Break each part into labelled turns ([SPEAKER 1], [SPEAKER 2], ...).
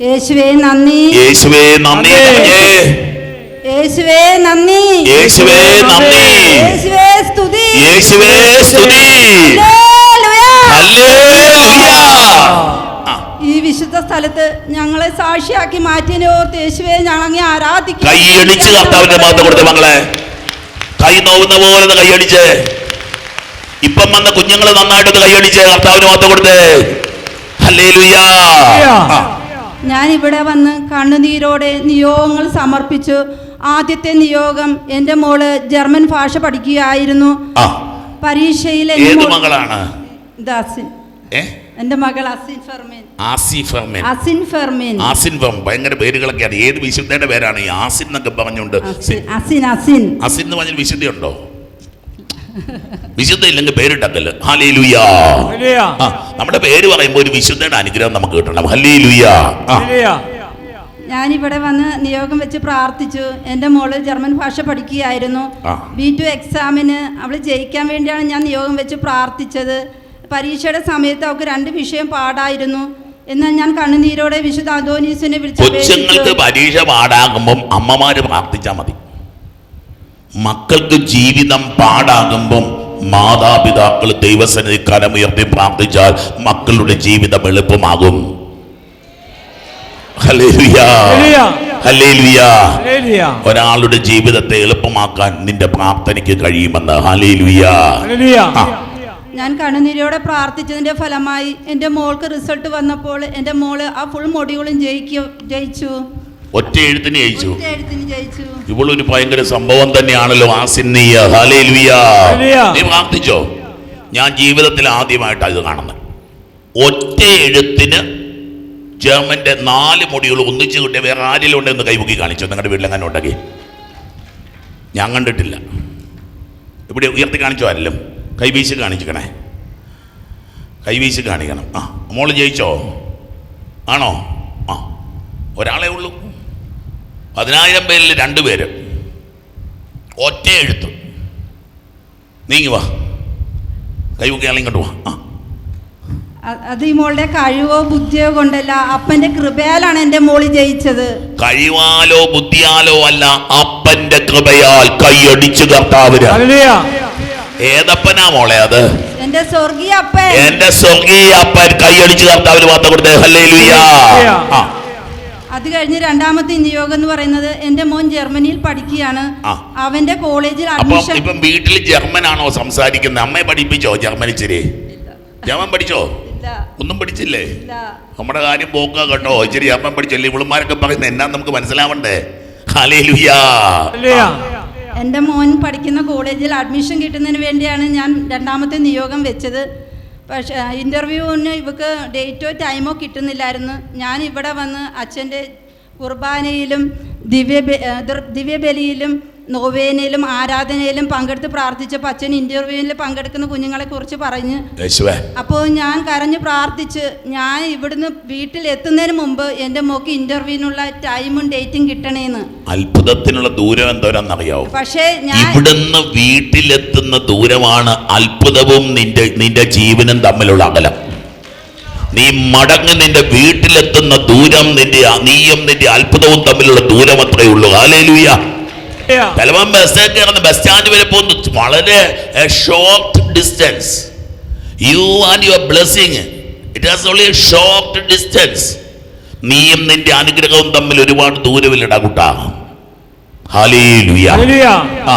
[SPEAKER 1] യേശുവേ നന്ദി.
[SPEAKER 2] യേശുവേ നന്ദി എന്ന് പറഞ്ഞേ
[SPEAKER 1] യേശുവേ നന്ദി.
[SPEAKER 2] യേശുവേ നന്ദി.
[SPEAKER 1] യേശുവേ സ്തുതി.
[SPEAKER 2] യേശുവേ സ്തുതി.
[SPEAKER 1] ഹല്ലേലൂയ.
[SPEAKER 2] ഹല്ലേലൂയ. ആ,
[SPEAKER 1] ഈ വിശുദ്ധ സ്ഥലത്ത് ഞങ്ങളെ സാക്ഷിയാക്കി മാറ്റിയതിനെ ഓർത്ത് യേശുവേ ഞങ്ങളങ്ങി ആരാധിക്കും.
[SPEAKER 2] കൈയടിച്ച് കർത്താവിന്റെ മാത്രം കൊടുത്ത മകളെ കൈ നോവുന്ന പോലെ കൈയടിച്ച്. ഇപ്പം വന്ന കുഞ്ഞുങ്ങൾ നന്നായിട്ടൊന്ന് കൈയടിച്ച് കർത്താവിന് മാത്രം കൊടുത്ത്. ഹല്ലേ ആ,
[SPEAKER 1] ഞാൻ ഇവിടെ വന്ന് കണ്ണുനീരോടെ നിയോഗങ്ങൾ സമർപ്പിച്ചു. ആദ്യത്തെ നിയോഗം എന്റെ മോൾ ജർമ്മൻ ഭാഷ പഠിക്കുകയായിരുന്നു. പരീക്ഷയിൽ ഇത് എന്റെ മകൾ അസിൻ ഫെർമീൻ.
[SPEAKER 2] ആസി ഫെർമിൻ.
[SPEAKER 1] അസിൻ ഫെർമീൻ.
[SPEAKER 2] ആസിൻ ഫെം ഭയങ്കര പേരുകളൊക്കെയാണ്. ഏത് വിശുദ്ധയുടെ പേരാണ് ഈ ആസിൻ എന്നൊക്കെ പറഞ്ഞുകൊണ്ട്
[SPEAKER 1] അസിൻ അസിൻ അസിൻ.
[SPEAKER 2] എന്ന് പറഞ്ഞ വിശുദ്ധിയുണ്ടോ ഉണ്ടോ? വിശുദ്ധ ഇല്ലെങ്കിൽ പേരിട്ടക്കൽ ഹലേ ലുയാ നമ്മുടെ പേര് പറയുമ്പോൾ ഒരു വിശുദ്ധയുടെ അനുഗ്രഹം നമുക്ക് കിട്ടണം. ഹലേ ലുയാ
[SPEAKER 1] ഞാനിവിടെ വന്ന് നിയോഗം വെച്ച് പ്രാർത്ഥിച്ചു. എന്റെ മോൾ ജർമ്മൻ ഭാഷ പഠിക്കുകയായിരുന്നു. ബി ടു എക്സാമിന് അവൾ ജയിക്കാൻ വേണ്ടിയാണ് ഞാൻ നിയോഗം വെച്ച് പ്രാർത്ഥിച്ചത്. പരീക്ഷയുടെ സമയത്ത് അവൾക്ക് രണ്ട് വിഷയം പാടായിരുന്നു. എന്നാൽ ഞാൻ കണ്ണുനീരോടെ വിശുദ്ധ അന്തോനീസിനെ വിളിച്ചു
[SPEAKER 2] കൊച്ചുങ്ങൾക്ക്. പരീക്ഷ പാടാകുമ്പം അമ്മമാര് പ്രാർത്ഥിച്ചാൽ മതി. മക്കൾക്ക് ജീവിതം പാടാകുമ്പം മാതാപിതാക്കൾ ദൈവസന്നിധി കരമുയർത്തി പ്രാർത്ഥിച്ചാൽ മക്കളുടെ ജീവിതം എളുപ്പമാകും. ഹല്ലേലൂയാ. ഹല്ലേലൂയാ. ഒരാളുടെ ജീവിതത്തെ എളുപ്പമാക്കാൻ നിന്റെ പ്രാർത്ഥനയ്ക്ക് കഴിയുമെന്ന്.
[SPEAKER 1] ഞാൻ കണ്ണുനീരോടെ പ്രാർത്ഥിച്ചതിന്റെ ഫലമായി എന്റെ മോൾക്ക് റിസൾട്ട് വന്നപ്പോൾ എന്റെ മോൾ ആ ഫുൾ മൊഡ്യൂളും ജയിക്കും ജയിച്ചു.
[SPEAKER 2] ഒറ്റ എഴുത്തിന് ജയിച്ചു.
[SPEAKER 1] ഇവിടെ ഒരു
[SPEAKER 2] ഇവളൊരു ഭയങ്കര സംഭവം തന്നെയാണല്ലോ
[SPEAKER 3] ആ.
[SPEAKER 2] നീ പ്രാർത്ഥിച്ചോ? ഞാൻ ജീവിതത്തിൽ ആദ്യമായിട്ടാണ് ഇത് കാണുന്നത്. ഒറ്റ എഴുത്തിന് ജർമ്മന്റെ നാല് മുടികൾ ഒന്നിച്ച് കിട്ടിയ വേറെ ആരെങ്കിലും ഉണ്ടെന്ന് കൈമുക്കി കാണിച്ചു. നിങ്ങളുടെ വീട്ടിൽ അങ്ങനെ ഉണ്ടാക്കി ഞാൻ കണ്ടിട്ടില്ല. ഇവിടെ ഉയർത്തി കാണിച്ചോ ആരെല്ലാം കൈവീശി കാണിച്ചിക്കണേ കൈവീശി കാണിക്കണം. ആ മോൾ ജയിച്ചോ? ആണോ? ആ ഒരാളെ ഉള്ളൂ. പതിനായിരം പേരിൽ രണ്ടുപേര് ഒറ്റ എഴുത്ത്. നീങ്ങി വാ. കൈമുക്കിയാലും ഇങ്ങോട്ട് വാ. ആ.
[SPEAKER 1] അത് ഈ മോളുടെ കഴിവോ ബുദ്ധിയോ കൊണ്ടല്ല. അപ്പന്റെ കൃപയാലാണ് എന്റെ മോൾ ജയിച്ചത്.
[SPEAKER 2] കഴിവാലോ ബുദ്ധിയാലോ അല്ല അപ്പന്റെ കൃപയാൽ കൈയടിച്ചു കർത്താവിന് ഏതപ്പനാ മോളെ അത്?
[SPEAKER 1] എന്റെ സ്വർഗീയ അപ്പൻ.
[SPEAKER 2] എന്റെ സ്വർഗീയ അപ്പൻ കൈയടിച്ചു കർത്താവിന് മാത്രം കൊടുത്തേ. ഹല്ലേ ആ.
[SPEAKER 1] അത് കഴിഞ്ഞ് രണ്ടാമത്തെ നിയോഗം എന്ന് പറയുന്നത് എന്റെ മോൻ ജർമ്മനിയിൽ പഠിക്കുകയാണ്. അവന്റെ കോളേജിൽ അഡ്മിഷൻ
[SPEAKER 2] ഇപ്പം വീട്ടിൽ ജർമ്മൻ ആണോ സംസാരിക്കുന്നത്? അമ്മയെ പഠിപ്പിച്ചോ ജർമ്മനിച്ചിരി ജർമ്മൻ പഠിച്ചോ? ഒന്നും പഠിച്ചില്ലേ? നമ്മുടെ കാര്യം പോക്ക കേട്ടോ. ഇച്ചിരി ജർമ്മൻ പഠിച്ചല്ലേ? ഇവളുമാരൊക്കെ പറയുന്നത് എന്നാ നമുക്ക് മനസ്സിലാവണ്ടേ? എന്റെ
[SPEAKER 1] എന്റെ മോൻ പഠിക്കുന്ന കോളേജിൽ അഡ്മിഷൻ കിട്ടുന്നതിന് വേണ്ടിയാണ് ഞാൻ രണ്ടാമത്തെ നിയോഗം വെച്ചത്. പക്ഷേ ഇന്റർവ്യൂവിന് ഇവക്ക് ഡേറ്റോ ടൈമോ കിട്ടുന്നില്ലായിരുന്നു. ഞാൻ ഇവിടെ വന്ന് അച്ഛന്റെ കുർബാനയിലും ദിവ്യ ദിവ്യബലിയിലും നോവേനയിലും ആരാധനയിലും പങ്കെടുത്ത് പ്രാർത്ഥിച്ചപ്പോൾ അച്ഛൻ ഇന്റർവ്യൂവിൽ പങ്കെടുക്കുന്ന കുഞ്ഞുങ്ങളെ കുറിച്ച് പറഞ്ഞ് അപ്പോൾ ഞാൻ കരഞ്ഞ് പ്രാർത്ഥിച്ച് ഞാൻ ഇവിടുന്ന് വീട്ടിൽ എത്തുന്നതിന് മുമ്പ് എന്റെ മോക്ക് ഇന്റർവ്യൂവിനുള്ള ടൈമും ഡേറ്റും കിട്ടണേന്ന്.
[SPEAKER 2] അത്ഭുതത്തിനുള്ള ദൂരം എന്തോരാന്നറിയാവോ?
[SPEAKER 1] പക്ഷേ ഞാൻ
[SPEAKER 2] ഇവിടുന്ന് വീട്ടിലെത്തുന്ന ദൂരമാണ് അത്ഭുതവും നിന്റെ നിന്റെ ജീവനും തമ്മിലുള്ള അകലം. നീ മടങ്ങി നിന്റെ വീട്ടിലെത്തുന്ന ദൂരം നിന്റെ നീയും നിന്റെ അത്ഭുതവും തമ്മിലുള്ള ദൂരം അത്രയുള്ളൂ ഉള്ളൂ. ഹാലേലുയ ചിലപ്പം ബസ് കയറുന്ന ബസ് സ്റ്റാൻഡ് വരെ പോകുന്നു. വളരെ short distance you and your blessing it has only a short distance നീയും നിന്റെ അനുഗ്രഹവും തമ്മിൽ ഒരുപാട് ദൂരമില്ലടാ കുട്ടാ. ആ.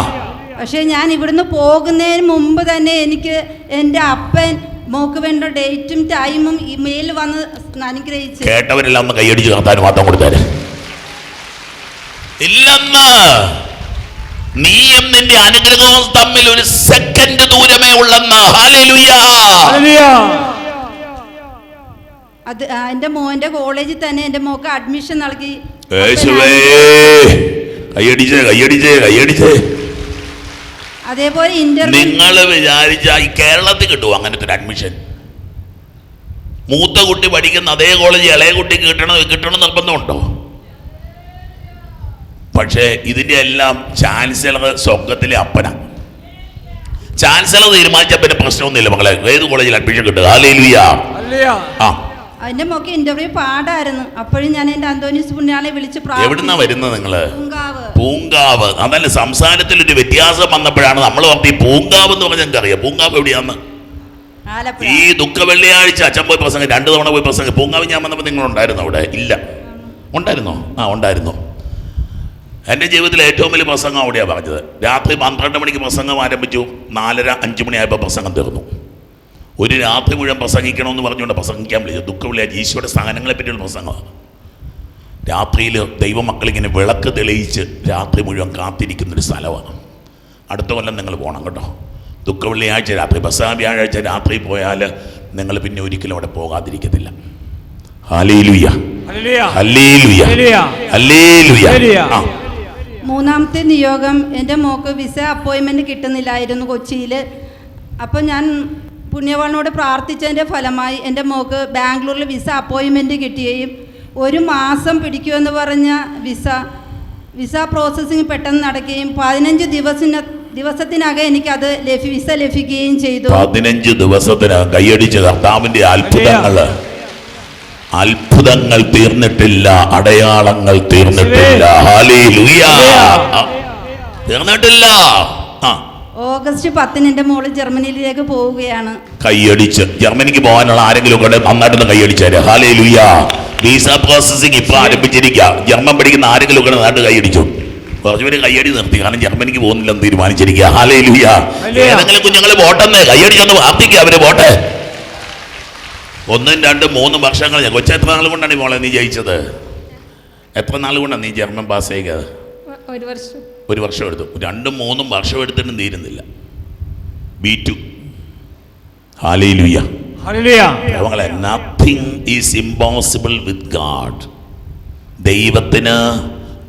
[SPEAKER 1] പക്ഷേ ഞാൻ ഇവിടുന്ന് പോകുന്നതിന് മുമ്പ് തന്നെ എനിക്ക് എന്റെ അപ്പൻ മോക്ക് വേണ്ട ഡേറ്റും ടൈമും ഇമെയിൽ വന്ന് അനുഗ്രഹിച്ചു.
[SPEAKER 2] കേട്ടവരെല്ലാം ഒന്ന് കൈയടിച്ച് നടത്താൻ മാത്രം കൊടുത്താൽ ഇല്ലെന്ന് നീയും നിന്റെ അനുഗ്രഹവും തമ്മിൽ ഒരു സെക്കൻഡ് ദൂരമേ ഉള്ളെന്ന്.
[SPEAKER 1] അത് എന്റെ മോന്റെ മോന്റെ കോളേജിൽ തന്നെ എന്റെ മോക്ക് അഡ്മിഷൻ നൽകി.
[SPEAKER 2] യേശുവേ കൈയടിച്ചേ കൈയടിച്ചേ കൈയടിച്ചേ
[SPEAKER 1] അതേപോലെ
[SPEAKER 2] നിങ്ങൾ വിചാരിച്ച ഈ കേരളത്തിൽ കിട്ടുമോ അങ്ങനത്തെ ഒരു അഡ്മിഷൻ മൂത്ത കുട്ടി പഠിക്കുന്ന അതേ കോളേജ് ഇളയ കുട്ടി കിട്ടണം കിട്ടണം നിർബന്ധമുണ്ടോ പക്ഷേ ഇതിന്റെ എല്ലാം ചാൻസലർ സ്വർഗത്തിലെ അപ്പന. ചാൻസലർ തീരുമാനിച്ച പിന്നെ പ്രശ്നമൊന്നുമില്ല മകളെ ഏത് കോളേജിൽ അഡ്മിഷൻ കിട്ടുക? ആ.
[SPEAKER 1] അതിന്റെ മോക്ക് ഇന്റർവ്യൂ പാടായിരുന്നു. അപ്പോഴും ഞാൻ എന്റെ അന്തോനീസ് പുണ്യാളെ വിളിച്ച്
[SPEAKER 2] എവിടുന്നാ വരുന്നത് നിങ്ങൾ?
[SPEAKER 1] പൂങ്കാവ്.
[SPEAKER 2] പൂങ്കാവ്. അതല്ല സംസാരത്തിൽ ഒരു വ്യത്യാസം വന്നപ്പോഴാണ് നമ്മൾ പറഞ്ഞ ഈ പൂങ്കാവ് എന്ന് പറഞ്ഞാൽ ഞങ്ങൾക്ക് അറിയാം പൂങ്കാവ് എവിടെയാന്ന്?
[SPEAKER 1] ആലപ്പുഴ.
[SPEAKER 2] ഈ ദുഃഖ വെള്ളിയാഴ്ച അച്ഛൻ പോയി പ്രസംഗം. രണ്ട് തവണ പോയി പ്രസംഗം. പൂങ്കാവ് ഞാൻ വന്നപ്പോൾ നിങ്ങൾ ഉണ്ടായിരുന്നു അവിടെ? ഇല്ല. ഉണ്ടായിരുന്നോ? ആ ഉണ്ടായിരുന്നു? എന്റെ ജീവിതത്തിൽ ഏറ്റവും വലിയ പ്രസംഗം അവിടെയാണ് പറഞ്ഞത്. രാത്രി പന്ത്രണ്ട് മണിക്ക് പ്രസംഗം ആരംഭിച്ചു. നാലര അഞ്ച് മണിയായപ്പോൾ പ്രസംഗം തീർന്നു. ഒരു രാത്രി മുഴുവൻ പ്രസംഗിക്കണമെന്ന് പറഞ്ഞുകൊണ്ട് പ്രസംഗിക്കാൻ വിളിച്ചു. ദുഃഖ വെള്ളിയാഴ്ച ഈശോയുടെ സ്ഥാനങ്ങളെ പറ്റിയുള്ള പ്രസംഗമാണ്. രാത്രിയിൽ ദൈവമക്കളിങ്ങനെ വിളക്ക് തെളിയിച്ച് രാത്രി മുഴുവൻ കാത്തിരിക്കുന്നൊരു സ്ഥലമാണ്. അടുത്ത കൊല്ലം നിങ്ങൾ പോകണം കേട്ടോ. ദുഃഖ വെള്ളിയാഴ്ച രാത്രി ബസാ വ്യാഴാഴ്ച രാത്രി പോയാൽ നിങ്ങൾ പിന്നെ ഒരിക്കലും അവിടെ പോകാതിരിക്കത്തില്ല. ഹല്ലേലൂയ.
[SPEAKER 3] ഹല്ലേലൂയ.
[SPEAKER 2] ഹല്ലേലൂയ. ആ.
[SPEAKER 1] മൂന്നാമത്തെ നിയോഗം എന്റെ മോക്ക് വിസ അപ്പോയിൻമെന്റ് കിട്ടുന്നില്ലായിരുന്നു കൊച്ചിയിൽ അപ്പോൾ ഞാൻ പുണ്യവാളിനോട് പ്രാർത്ഥിച്ചതിന്റെ ഫലമായി എന്റെ മോക്ക് ബാംഗ്ലൂരിൽ വിസ അപ്പോയിൻമെന്റ് കിട്ടുകയും ഒരു മാസം പിടിക്കുമെന്ന് പറഞ്ഞ വിസ വിസ പ്രോസസ്സിങ് പെട്ടെന്ന് നടക്കുകയും പതിനഞ്ച് ദിവസത്തിന് ദിവസത്തിനകം എനിക്കത് ലഭി വിസ ലഭിക്കുകയും ചെയ്തു.
[SPEAKER 2] പതിനഞ്ച് ദിവസത്തിനകം കൈയടിച്ച് കർത്താവിന്റെ അത്ഭുതങ്ങൾ അത്ഭുതങ്ങൾ തീർന്നിട്ടില്ല അടയാളങ്ങൾ തീർന്നിട്ടില്ല. തീർന്നിട്ടില്ല. ആ.
[SPEAKER 1] ഓഗസ്റ്റ് പത്തിന് എന്റെ മോൾ ജർമ്മനിയിലേക്ക് പോവുകയാണ്.
[SPEAKER 2] കൈയടിച്ച്. ജർമ്മനിക്ക് പോകാനുള്ള ആരെങ്കിലും ഒക്കെ നന്നായിട്ടൊന്ന് കൈയടിച്ചാൽ ഹാലേ ലുയ വിസ പ്രോസസ്സിംഗ് ഇപ്പൊ ആരംഭിച്ചിരിക്കുക ജർമ്മൻ പഠിക്കുന്ന ആരെങ്കിലും ഒക്കെ നന്നായിട്ട് കൈയടിച്ചു. കുറച്ചുപേര് കൈയടി നിർത്തി. കാരണം ജർമ്മനിക്ക് പോകുന്നില്ലെന്ന് തീരുമാനിച്ചിരിക്കുക ഹാലേ
[SPEAKER 3] ലുയ.
[SPEAKER 2] ഏതെങ്കിലും കുഞ്ഞുങ്ങൾ പോട്ടെന്ന്. കൈയടിച്ചൊന്ന് പ്രാർത്ഥിക്കുക അവർ പോട്ടെ. ഒന്നും രണ്ടും മൂന്നും വർഷങ്ങൾ ഞാൻ കൊച്ചു എത്ര നാൾ കൊണ്ടാണ് മോളെ നീ ജയിച്ചത്? എത്ര നാൾ കൊണ്ടാണ് നീ ജർമ്മൻ പാസ് ചെയ്യുക?
[SPEAKER 1] ഒരു വർഷം.
[SPEAKER 2] ഒരു വർഷം എടുത്തു. രണ്ടും മൂന്നും വർഷം എടുത്തിട്ടും തീരുന്നില്ല. ബി to. Nothing is impossible with God ദൈവത്തിന്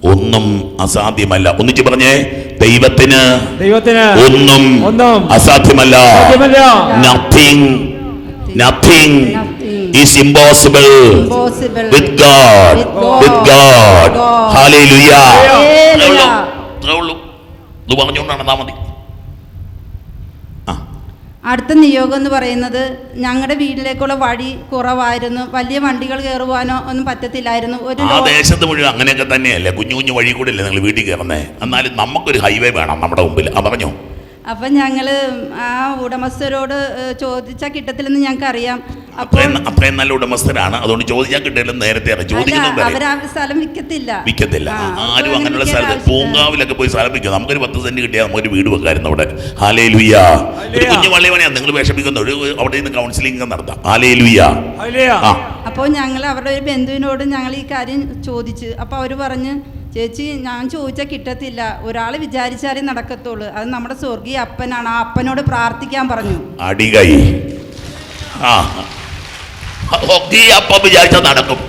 [SPEAKER 2] ഒന്നും അസാധ്യമല്ല. ഒന്നിച്ച് പറഞ്ഞേ ദൈവത്തിന്
[SPEAKER 3] ദൈവത്തിന്
[SPEAKER 2] ഒന്നും
[SPEAKER 3] ഒന്നും
[SPEAKER 2] അസാധ്യമല്ല.
[SPEAKER 3] സാധ്യമല്ല.
[SPEAKER 2] Nothing nothing
[SPEAKER 1] Nothing.
[SPEAKER 2] Is impossible
[SPEAKER 1] Impossible.
[SPEAKER 2] With God
[SPEAKER 1] With God.
[SPEAKER 2] With God
[SPEAKER 1] God.
[SPEAKER 2] ഹാലേലുയ ഇത് മതി.
[SPEAKER 1] അടുത്ത നിയോഗം എന്ന് പറയുന്നത് ഞങ്ങളുടെ വീട്ടിലേക്കുള്ള വഴി കുറവായിരുന്നു. വലിയ വണ്ടികൾ കയറുവാനോ ഒന്നും പറ്റത്തില്ലായിരുന്നു. ഒരു
[SPEAKER 2] ആ ദേശത്ത് മുഴുവൻ അങ്ങനെയൊക്കെ തന്നെയല്ലേ? കുഞ്ഞു കുഞ്ഞു വഴി കൂടെ അല്ലേ നിങ്ങൾ വീട്ടിൽ കയറുന്നേ? എന്നാലും നമുക്കൊരു ഹൈവേ വേണം നമ്മുടെ മുമ്പിൽ. ആ പറഞ്ഞു?
[SPEAKER 1] അപ്പം ഞങ്ങൾ ആ ഉടമസ്ഥരോട് ചോദിച്ചാൽ കിട്ടത്തില്ലെന്ന് ഞങ്ങൾക്ക് അറിയാം അപ്പോൾ
[SPEAKER 2] അത്രയും നല്ല ഉടമസ്ഥരാണ്. അതുകൊണ്ട് ചോദിച്ചാൽ കിട്ടില്ല നേരത്തെ
[SPEAKER 1] അവർ ആ സ്ഥലം വിൽക്കത്തില്ല
[SPEAKER 2] വിൽക്കത്തില്ല ആരും അങ്ങനെയുള്ള സ്ഥലത്ത് പൂങ്കാവിലൊക്കെ പോയി സ്ഥലം വിൽക്കും. നമുക്കൊരു പത്ത് സെന്റ് കിട്ടിയാൽ നമുക്കൊരു വീട് വെക്കായിരുന്നു അവിടെ. ഹാലേ ലുയ്യ ഒരു കുഞ്ഞു പണിയാ നിങ്ങൾ വിഷമിക്കുന്ന. ഒരു അവിടെ നിന്ന് കൗൺസിലിംഗ് നടത്താം. ഹാലേ ലുയ്യ
[SPEAKER 1] അപ്പോൾ ഞങ്ങൾ അവരുടെ ഒരു ബന്ധുവിനോട് ഞങ്ങൾ ഈ കാര്യം ചോദിച്ചു അപ്പോൾ അവർ പറഞ്ഞ് ചേച്ചി ഞാൻ ചോദിച്ചാൽ കിട്ടത്തില്ല. ഒരാൾ വിചാരിച്ചാലേ നടക്കത്തുള്ളൂ. അത് നമ്മുടെ സ്വർഗീയ അപ്പനാണ്. ആ അപ്പനോട് പ്രാർത്ഥിക്കാൻ പറഞ്ഞു.
[SPEAKER 2] അടികൈ നടക്കും.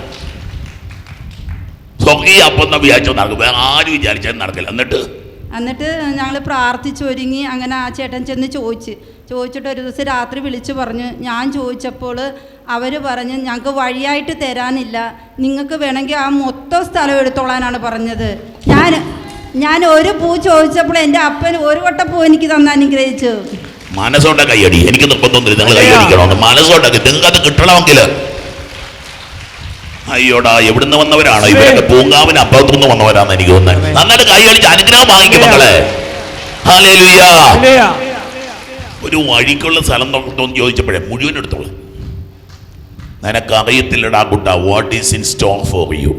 [SPEAKER 2] ഹൊക്കി അപ്പം വിചാരിച്ചാൽ നടക്കും. വേറെ ആരും നടക്കില്ല. എന്നിട്ട്?
[SPEAKER 1] എന്നിട്ട് ഞങ്ങൾ പ്രാർത്ഥിച്ചൊരുങ്ങി അങ്ങനെ ആ ചേട്ടൻ ചെന്ന് ചോദിച്ച്. ചോദിച്ചിട്ട് ഒരു ദിവസം രാത്രി വിളിച്ചു പറഞ്ഞു ഞാൻ ചോദിച്ചപ്പോൾ അവർ പറഞ്ഞ് ഞങ്ങൾക്ക് വഴിയായിട്ട് തരാനില്ല. നിങ്ങൾക്ക് വേണമെങ്കിൽ ആ മൊത്തം സ്ഥലം എടുത്തോളാനാണ് പറഞ്ഞത്. ഞാൻ ഞാൻ ഒരു പൂ ചോദിച്ചപ്പോൾ എന്റെ അപ്പൻ ഒരു വട്ട പൂ എനിക്ക് തന്ന് അനുഗ്രഹിച്ചു.
[SPEAKER 2] മനസ്സോണ്ട കൈയടി. എനിക്ക് നിർബന്ധമൊന്നുമില്ല. നിങ്ങൾ കൈയടിക്കണമെന്ന് മനസ്സോണ്ടാക്കി നിങ്ങൾക്ക് അത് കിട്ടണമെങ്കിൽ അയ്യോടാ എവിടുന്ന് വന്നവരാണ്? ഇവരൊക്കെ പൂങ്കാവിന് അപ്പുറത്തു നിന്ന് വന്നവരാന്ന് എനിക്ക് തോന്നുന്നത് നന്നായിട്ട് കൈയടിച്ച് അനുഗ്രഹം വാങ്ങിക്കും മക്കളെ. ഒരു വഴിക്കുള്ള സ്ഥലം നോക്കത്തോന്ന് ചോദിച്ചപ്പോഴേ മുഴുവൻ എടുത്തോളൂ. നിനക്കറിയത്തില്ലടാ കുട്ട what is in store for you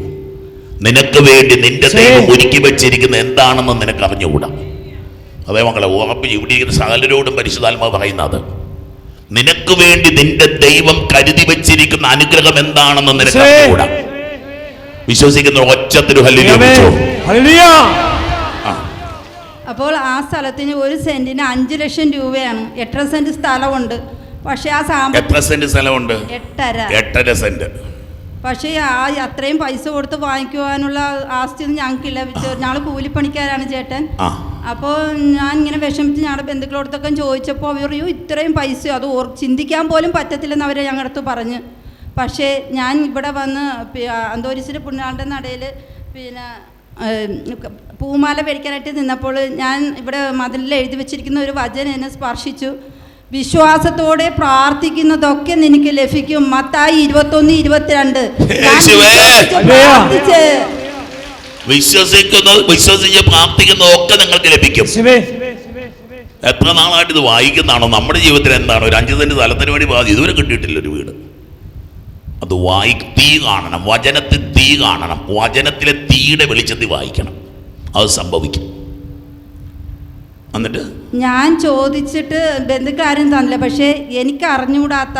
[SPEAKER 2] നിനക്ക് വേണ്ടി നിന്റെ ദൈവം ഒരുക്കി വെച്ചിരിക്കുന്ന എന്താണെന്ന് നിനക്ക് അറിഞ്ഞുകൂടാ അതേ മക്കളെ ഉറപ്പ് ഇവിടെ ഇരിക്കുന്ന സകലരോടും പരിശുദ്ധാത്മാവ് പറയുന്നത്. നിനക്ക് വേണ്ടി നിന്റെ ദൈവം കരുതി വെച്ചിരിക്കുന്ന അനുഗ്രഹം എന്താണെന്ന് നിനക്ക് അറിഞ്ഞുകൂടാ? വിശ്വസിക്കുന്ന ഹല്ലേലൂയ.
[SPEAKER 1] അപ്പോൾ ആ സ്ഥലത്തിന് ഒരു സെന്റിന് അഞ്ചു ലക്ഷം രൂപയാണ്. എട്ടര സെന്റ് സ്ഥലമുണ്ട്. പക്ഷെ ആ സാമ്പത്തിക
[SPEAKER 2] എത്ര സെന്റ് സ്ഥലമുണ്ട്?
[SPEAKER 1] എട്ടര.
[SPEAKER 2] എട്ടര സെന്റ്.
[SPEAKER 1] പക്ഷേ ആ അത്രയും പൈസ കൊടുത്ത് വാങ്ങിക്കുവാനുള്ള ആസ്തി ഒന്നും ഞങ്ങൾക്കില്ല ഞങ്ങൾ കൂലിപ്പണിക്കാരാണ് ചേട്ടൻ. അപ്പോൾ ഞാൻ ഇങ്ങനെ വിഷമിച്ച് ഞങ്ങളുടെ ബന്ധുക്കളോടത്തൊക്കെ ചോദിച്ചപ്പോൾ അവർ പറയൂ ഇത്രയും പൈസ അത് ഓർ ചിന്തിക്കാൻ പോലും പറ്റത്തില്ലെന്ന് അവർ ഞങ്ങളുടെ അടുത്ത് പറഞ്ഞ്. പക്ഷേ ഞാൻ ഇവിടെ വന്ന് അന്തോരിസിന്റെ പുണ്യാളുടെ നടയിൽ പിന്നെ പൂമാല മേടിക്കാനായിട്ട് നിന്നപ്പോൾ ഞാൻ ഇവിടെ മതിലിൽ എഴുതി വെച്ചിരിക്കുന്ന ഒരു വചന എന്നെ സ്പർശിച്ചു. വിശ്വാസത്തോടെ പ്രാർത്ഥിക്കുന്നതൊക്കെ നിനക്ക് ലഭിക്കും. മത്തായി ഇരുപത്തൊന്ന് ഇരുപത്തിരണ്ട്.
[SPEAKER 2] വിശ്വസിക്കുന്ന.
[SPEAKER 1] വിശ്വസിച്ച് പ്രാർത്ഥിച്ച്.
[SPEAKER 2] വിശ്വസിക്കുന്നത് വിശ്വസിച്ച് പ്രാർത്ഥിക്കുന്നതൊക്കെ നിങ്ങൾക്ക് ലഭിക്കും. എത്ര നാളായിട്ട് ഇത് വായിക്കുന്നതാണോ? നമ്മുടെ ജീവിതത്തിൽ എന്താണ്? ഒരു അഞ്ച് സെന്റ് സ്ഥലത്തിന് വേണ്ടി ബാധ്യത ഇതുവരെ കിട്ടിയിട്ടില്ല ഒരു വീട്. അത് വായി തീ കാണണം വചനത്തിൽ തീ കാണണം വചനത്തിലെ തീയുടെ വെളിച്ചത്തിൽ വായിക്കണം. അത് സംഭവിക്കും. എന്നിട്ട്
[SPEAKER 1] ഞാൻ ചോദിച്ചിട്ട് ബന്ധുക്കാരും തന്നില്ല. പക്ഷേ എനിക്ക് അറിഞ്ഞുകൂടാത്ത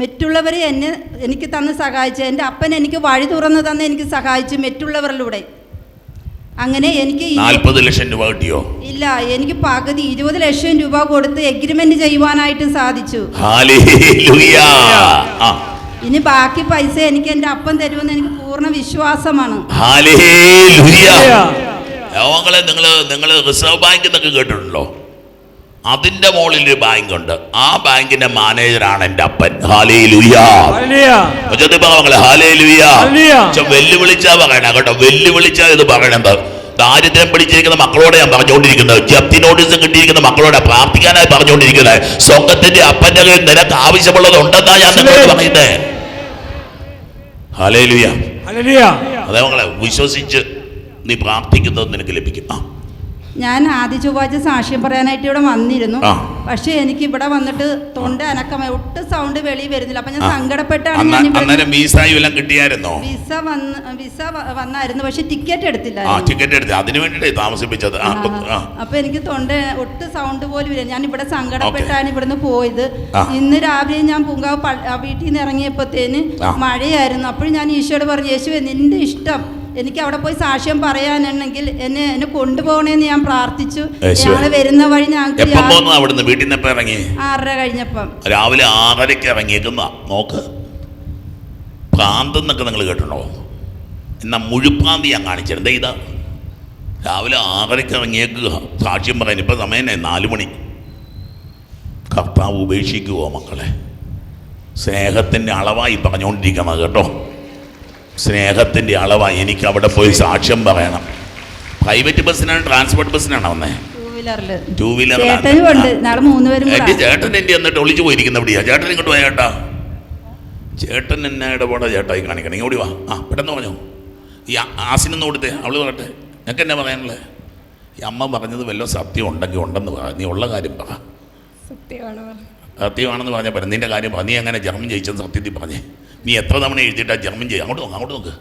[SPEAKER 1] മറ്റുള്ളവരെ എന്നെ എനിക്ക് തന്ന് സഹായിച്ചു എന്റെ അപ്പൻ എനിക്ക് വഴി തുറന്ന് തന്ന് എനിക്ക് സഹായിച്ചു മറ്റുള്ളവരിലൂടെ. അങ്ങനെ എനിക്ക്
[SPEAKER 2] നാൽപ്പത് ലക്ഷം രൂപ കിട്ടിയോ?
[SPEAKER 1] ഇല്ല എനിക്ക് പകുതി ഇരുപത് ലക്ഷം രൂപ കൊടുത്ത് എഗ്രിമെന്റ് ചെയ്യുവാനായിട്ട് സാധിച്ചു. ഇനി ബാക്കി പൈസ എനിക്ക് എന്റെ അപ്പം തരുമെന്ന് എനിക്ക് പൂർണ വിശ്വാസമാണ്.
[SPEAKER 2] രോഗങ്ങളെ നിങ്ങൾ നിങ്ങൾ റിസർവ് ബാങ്ക് എന്നൊക്കെ കേട്ടിട്ടുണ്ടല്ലോ. അതിന്റെ മുകളിൽ ഒരു ബാങ്ക് ഉണ്ട്. ആ ബാങ്കിന്റെ മാനേജറാണ് എന്റെ അപ്പൻ. വെല്ലുവിളിച്ചാ പറയണ കേട്ടോ. വെല്ലുവിളിച്ചാ ഇത് പറയണത്. ദാരിദ്ര്യം പിടിച്ചിരിക്കുന്ന മക്കളോടെ ഞാൻ പറഞ്ഞുകൊണ്ടിരിക്കുന്നത്. ജപ്തി നോട്ടീസ് കിട്ടിയിരിക്കുന്ന മക്കളോടെ പ്രാർത്ഥിക്കാനായി പറഞ്ഞുകൊണ്ടിരിക്കുന്നത്. സ്വന്തത്തിന്റെ അപ്പന്റെ കയ്യിൽ നിനക്ക് ആവശ്യമുള്ളത് ഉണ്ടെന്നാ ഞാൻ നിങ്ങളോട് പറയുന്നത് അതേ മക്കളെ വിശ്വസിച്ച് നീ പ്രാർത്ഥിക്കുന്നത് നിനക്ക് ലഭിക്കും. ആ.
[SPEAKER 1] ഞാൻ ആദ്യ ചൊവ്വാഴ്ച സാക്ഷ്യം പറയാനായിട്ട് ഇവിടെ വന്നിരുന്നു. പക്ഷെ എനിക്ക് ഇവിടെ വന്നിട്ട് തൊണ്ട അനക്കമായി ഒട്ടും സൗണ്ട് വെളിയിൽ വരുന്നില്ല. അപ്പൊ ഞാൻ. സങ്കടപ്പെട്ടാണ് ഞാൻ
[SPEAKER 2] കിട്ടിയായിരുന്നോ?
[SPEAKER 1] വിസ വന്ന് വിസ വന്നായിരുന്നു. പക്ഷെ ടിക്കറ്റ് എടുത്തില്ല
[SPEAKER 2] ടിക്കറ്റ് എടുത്തു അതിനു വേണ്ടിയിട്ടേ താമസിപ്പിച്ചത്.
[SPEAKER 1] അപ്പൊ എനിക്ക് തൊണ്ട ഒട്ടും സൗണ്ട് പോലും ഇല്ല. ഞാൻ ഇവിടെ സങ്കടപ്പെട്ടാണ് ഇവിടുന്ന് പോയത്. ഇന്ന് രാവിലെ ഞാൻ പൂങ്കാവ് വീട്ടിൽ നിന്ന് ഇറങ്ങിയപ്പോഴത്തേന് മഴയായിരുന്നു. അപ്പോൾ ഞാൻ ഈശോയോട് പറഞ്ഞു യേശുവേ നിന്റെ ഇഷ്ടം എനിക്ക് അവിടെ പോയി സാക്ഷ്യം പറയാനുണ്ടെങ്കിൽ എന്നെ എന്നെ കൊണ്ടുപോകണേന്ന് ഞാൻ പ്രാർത്ഥിച്ചു. ഞങ്ങൾ വരുന്ന വഴി ഞങ്ങൾക്ക്
[SPEAKER 2] എപ്പം പോന്നു അവിടുന്ന്? വീട്ടിൽ നിന്ന് ഇറങ്ങി?
[SPEAKER 1] ആറര കഴിഞ്ഞപ്പം.
[SPEAKER 2] രാവിലെ ആറരയ്ക്ക് ഇറങ്ങിയേക്കുന്ന നോക്ക്. പ്രാന്തെന്നൊക്കെ നിങ്ങൾ കേട്ടിട്ടുണ്ടോ? എന്നാ മുഴുപ്രാന്തി ഞാൻ കാണിച്ചിരുന്നത് ഇതാ. രാവിലെ ആറരയ്ക്ക് ഇറങ്ങിയേക്കുക. സാക്ഷ്യം പറയാൻ ഇപ്പം സമയം നാല് മണി. കർത്താവ് ഉപേക്ഷിക്കുവോ മക്കളെ? സ്നേഹത്തിന്റെ അളവായി പറഞ്ഞുകൊണ്ടിരിക്കുന്നത് കേട്ടോ. സ്നേഹത്തിന്റെ അളവാണ് എനിക്ക് അവിടെ പോയി സാക്ഷ്യം പറയണം. പ്രൈവറ്റ് ബസ്സിനാണ് ട്രാൻസ്പോർട്ട് ബസ്സിനാണ് വന്നേ?
[SPEAKER 1] ടൂ വീലറിൽ
[SPEAKER 2] ടൂ വീലർ
[SPEAKER 1] നാളെ മൂന്നുപേരും
[SPEAKER 2] എന്റെ
[SPEAKER 1] കൂടെ.
[SPEAKER 2] ചേട്ടൻ എന്റെ എന്നിട്ട് ഒളിച്ചു പോയിരിക്കുന്ന എവിടെയാ? ചേട്ടൻ ഇങ്ങോട്ട് പോയ ചേട്ടാ. ചേട്ടൻ എന്നെ ഇടപാടാ ചേട്ടായി കാണിക്കണം. ഇങ്ങോട്ട് വാ. ആ പെട്ടെന്ന് പറഞ്ഞോ. ഈ ആസിനൊന്ന് കൊടുത്തേ. അവൾ പറട്ടെ ഞങ്ങൾക്ക് എന്നെ പറയാനുള്ളത് ഈ അമ്മ പറഞ്ഞത് വല്ലതും സത്യം ഉണ്ടെങ്കിൽ ഉണ്ടെന്ന് പറ. നീ ഉള്ള കാര്യം പറ. സത്യമാണെന്ന് പറഞ്ഞാൽ പറ നിന്റെ കാര്യം പറ. നീ എങ്ങനെ ജർമ്മൻ ജയിച്ചെന്ന് സത്യത്തിൽ പറഞ്ഞേ. നീ എത്ര തവണ എഴുതിയിട്ടാ ജർമ്മൻ ചെയ്യുക അങ്ങോട്ട് നോക്ക് അങ്ങോട്ട് നോക്ക്.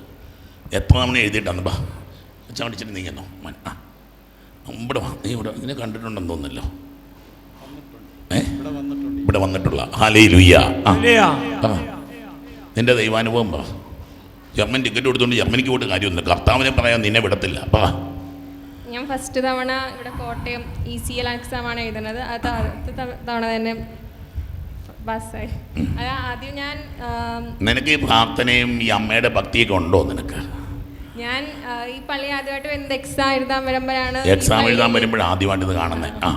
[SPEAKER 2] എത്ര തവണ എഴുതിയിട്ടാണ്? ബാ. ചാടിച്ചിട്ട് എന്നോ? മൻ ആ. ഇവിടെ വാ. നീ ഇവിടെ ഇങ്ങനെ കണ്ടിട്ടുണ്ടെന്ന് തോന്നുന്നല്ലോ. ഏ? ഇവിടെ വന്നിട്ടുള്ള. ഹാലേ ലുയ്യ നിന്റെ ദൈവാനുഭവം ബാ. ജർമ്മൻ ടിക്കറ്റ് കൊടുത്തുകൊണ്ട് ജർമ്മനിക്ക് പോയിട്ട് കാര്യമൊന്നുമില്ല. കർത്താവിനെ പറയാൻ നിന്നെ വിടത്തില്ല. ബാ.
[SPEAKER 4] ഞാൻ ഫസ്റ്റ് തവണ ഇവിടെ Kottayam E C L exam ആണ് എഴുതുന്നത്. അത് ആദ്യത്തെ തവണ തന്നെ ബസ്സായി. അത് ആദ്യം ഞാൻ
[SPEAKER 2] നിനക്ക് ഈ പ്രാർത്ഥനയും ഈ അമ്മയുടെ ഭക്തിയൊക്കെ ഉണ്ടോ നിനക്ക്?
[SPEAKER 4] ഞാൻ ഈ പള്ളി ആദ്യമായിട്ട് വരുന്നത് എക്സാം എഴുതാൻ വരുമ്പോഴാണ്.
[SPEAKER 2] എക്സാം എഴുതാൻ വരുമ്പോഴാണ് ആദ്യമായിട്ട് ഇത് കാണുന്നത് ആ.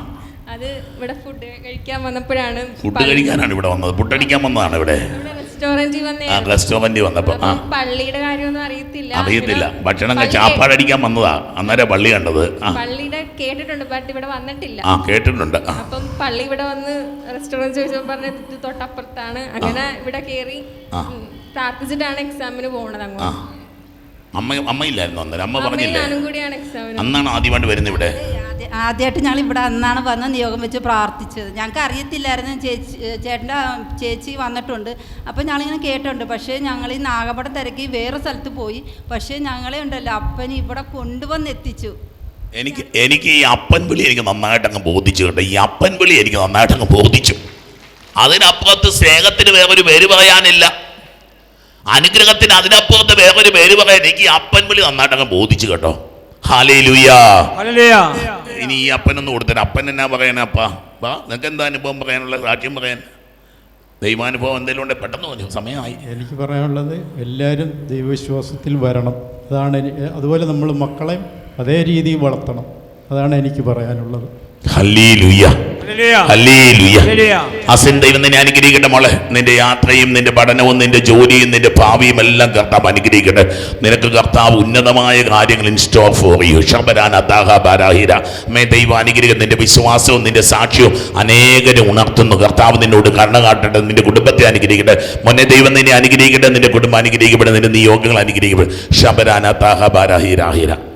[SPEAKER 4] അത് ഇവിടെ ഫുഡ് കഴിക്കാൻ വന്നപ്പോഴാണ്
[SPEAKER 2] ഫുഡ് കഴിക്കാനാണ് ഇവിടെ വന്നത്. ഫുഡ് അടിക്കാൻ വന്നതാണ് ഇവിടെ.
[SPEAKER 4] റെസ്റ്റോറന്റിൽ വന്നേ.
[SPEAKER 2] റെസ്റ്റോറന്റിൽ വന്നപ്പോൾ ആ.
[SPEAKER 4] പള്ളിയുടെ കാര്യമൊന്നും അറിയത്തില്ല.
[SPEAKER 2] അറിയത്തില്ല. ഭക്ഷണം ചാപ്പാടടിക്കാൻ വന്നതാ. അന്നേരം പള്ളി കണ്ടത്.
[SPEAKER 4] പള്ളിയുടെ കേട്ടിട്ടുണ്ട് ബട്ട് ഇവിടെ വന്നിട്ടില്ല.
[SPEAKER 2] ആ കേട്ടിട്ടുണ്ട്. ആ.
[SPEAKER 4] അപ്പം പള്ളി ഇവിടെ വന്ന് റെസ്റ്റോറന്റ് ചോദിച്ചപ്പോൾ പറഞ്ഞ ഇത് തൊട്ടപ്പുറത്താണ്. അങ്ങനെ ഇവിടെ കയറി
[SPEAKER 2] ആ.
[SPEAKER 4] ഉം, പ്രാർത്ഥിച്ചിട്ടാണ് എക്സാമിന് പോണത്
[SPEAKER 2] ആ.
[SPEAKER 4] അങ്ങോട്ട്
[SPEAKER 2] അമ്മ അമ്മയില്ലായിരുന്നു അന്നേരം. അമ്മ
[SPEAKER 4] അമ്മയും
[SPEAKER 2] പറഞ്ഞില്ലേ?
[SPEAKER 4] ഞാനും കൂടിയാണ് എക്സാമിന്
[SPEAKER 2] അന്നാണ് ആദ്യമായിട്ട് വരുന്നത് ഇവിടെ?
[SPEAKER 1] ആദ്യ- ആദ്യമായിട്ട് ഞങ്ങൾ ഇവിടെ അന്നാണ് വന്ന് നിയോഗം വെച്ച് പ്രാർത്ഥിച്ചത്. ഞങ്ങൾക്ക് അറിയത്തില്ലായിരുന്നു. ചേച്ചി ചേട്ടന്റെ ചേച്ചി വന്നിട്ടുണ്ട്. അപ്പോൾ ഞങ്ങളിങ്ങനെ കേട്ടിട്ടുണ്ട്. പക്ഷേ ഞങ്ങൾ ഈ നാഗപടം തിരക്കി വേറെ സ്ഥലത്ത് പോയി. പക്ഷേ ഞങ്ങളെ ഉണ്ടല്ലോ അപ്പൻ ഇവിടെ കൊണ്ടുവന്ന് എത്തിച്ചു.
[SPEAKER 2] എനിക്ക് എനിക്ക് ഈ അപ്പൻ വിളി എനിക്ക് നന്നായിട്ട് അങ്ങ് ബോധിച്ചു കേട്ടോ. ഈ അപ്പൻ വിളി എനിക്ക് നന്നായിട്ട് അങ്ങ് ബോധിച്ചു. അതിനപ്പുറത്ത് സ്നേഹത്തിന് വേറൊരു പേര് പറയാനില്ല. അനുഗ്രഹത്തിന് അതിനപ്പുറത്ത് വേറൊരു പേര് പറയാൻ എനിക്ക് ഈ അപ്പൻ വിളി നന്നായിട്ട് അങ്ങ് ബോധിച്ചു കേട്ടോ. ഇനി ഈ അപ്പനൊന്നും കൊടുത്തരാം അപ്പൻ എന്നാ പറയണേ അപ്പാ? വാ നിനക്ക് എന്താ അനുഭവം പറയാനുള്ള സാക്ഷ്യം പറയാൻ. ദൈവാനുഭവം എന്തെങ്കിലും ഉണ്ടെങ്കിൽ പെട്ടെന്ന് പറഞ്ഞു. സമയമായി.
[SPEAKER 5] എനിക്ക് പറയാനുള്ളത് എല്ലാവരും ദൈവവിശ്വാസത്തിൽ വരണം. അതാണ് അതുപോലെ നമ്മൾ മക്കളെ അതേ രീതിയിൽ വളർത്തണം. അതാണ് എനിക്ക് പറയാനുള്ളത്.
[SPEAKER 2] ഹല്ലേലൂയ.
[SPEAKER 3] ഹല്ലേലൂയ.
[SPEAKER 2] ഹല്ലേലൂയ.
[SPEAKER 3] ഹല്ലേലൂയ.
[SPEAKER 2] അസിൻ ദൈവം നിന്നെ അനുഗ്രഹിക്കട്ടെ മോളെ. നിന്റെ യാത്രയും നിന്റെ പഠനവും നിന്റെ ജോലിയും നിന്റെ ഭാവിയും എല്ലാം കർത്താവ് അനുഗ്രഹിക്കട്ടെ. നിനക്ക് കർത്താവ് ഉന്നതമായ കാര്യങ്ങൾ ഇൻസ്റ്റോർ ഫോർ യു ഷബരാൻ അതാഹ ബാരാഹിര. മേ ദൈവം അനുഗ്രഹിക്കും നിന്റെ വിശ്വാസവും നിന്റെ സാക്ഷ്യവും അനേകരെ ഉണർത്തുന്നു. കർത്താവ് നിന്നോട് കണ്ണ കാട്ടട്ടെ. നിന്റെ കുടുംബത്തെ അനുഗ്രഹിക്കട്ടെ. മൊന്നെ ദൈവം നിന്നെ അനുഗ്രഹിക്കട്ടെ. നിന്റെ കുടുംബം അനുഗ്രഹിക്കട്ടെ നിന്റെ നിയോഗങ്ങൾ അനുഗ്രഹിക്കപ്പെടും. ഷബരാൻ അതാഹ ബാരാഹിരാഹിര